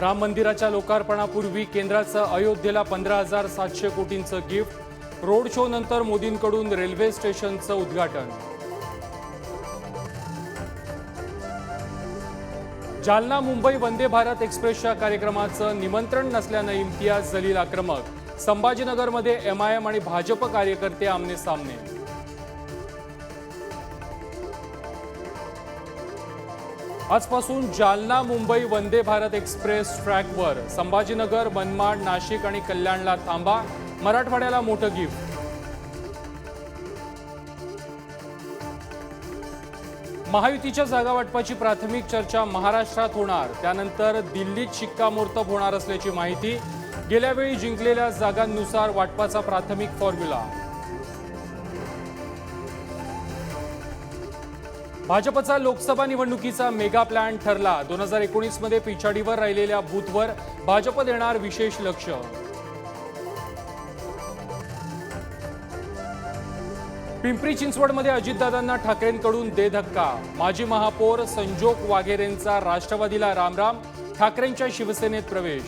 राम मंदिराच्या लोकार्पणापूर्वी केंद्राचं अयोध्येला पंधरा हजार सातशे कोटींचं गिफ्ट रोड शो नंतर मोदींकडून रेल्वे स्टेशनचं उद्घाटन. जालना मुंबई वंदे भारत एक्सप्रेसच्या कार्यक्रमाचं निमंत्रण नसल्यानं इम्तियाज जलील आक्रमक संभाजीनगरमध्ये एमआयएम आणि भाजप कार्यकर्ते आमने सामने. आजपासून जालना मुंबई वंदे भारत एक्सप्रेस ट्रॅकवर संभाजीनगर मनमाड नाशिक आणि कल्याणला थांबा. मराठवाड्याला मोठं गिफ्ट. महायुतीच्या जागावाटपाची प्राथमिक चर्चा महाराष्ट्रात होणार. त्यानंतर दिल्लीत शिक्कामोर्तब होणार असल्याची माहिती. गेल्यावेळी जिंकलेल्या जागांनुसार वाटपाचा प्राथमिक फॉर्म्युला. भाजपचा लोकसभा निवडणुकीचा मेगा प्लॅन ठरला. दोन हजार एकोणीसमध्ये पिछाडीवर राहिलेल्या बूथवर भाजप देणार विशेष लक्ष. पिंपरी चिंचवडमध्ये अजितदादांना ठाकरेंकडून दे धक्का. माजी महापौर संजोग वाघेरेंचा राष्ट्रवादीला रामराम ठाकरेंच्या शिवसेनेत प्रवेश.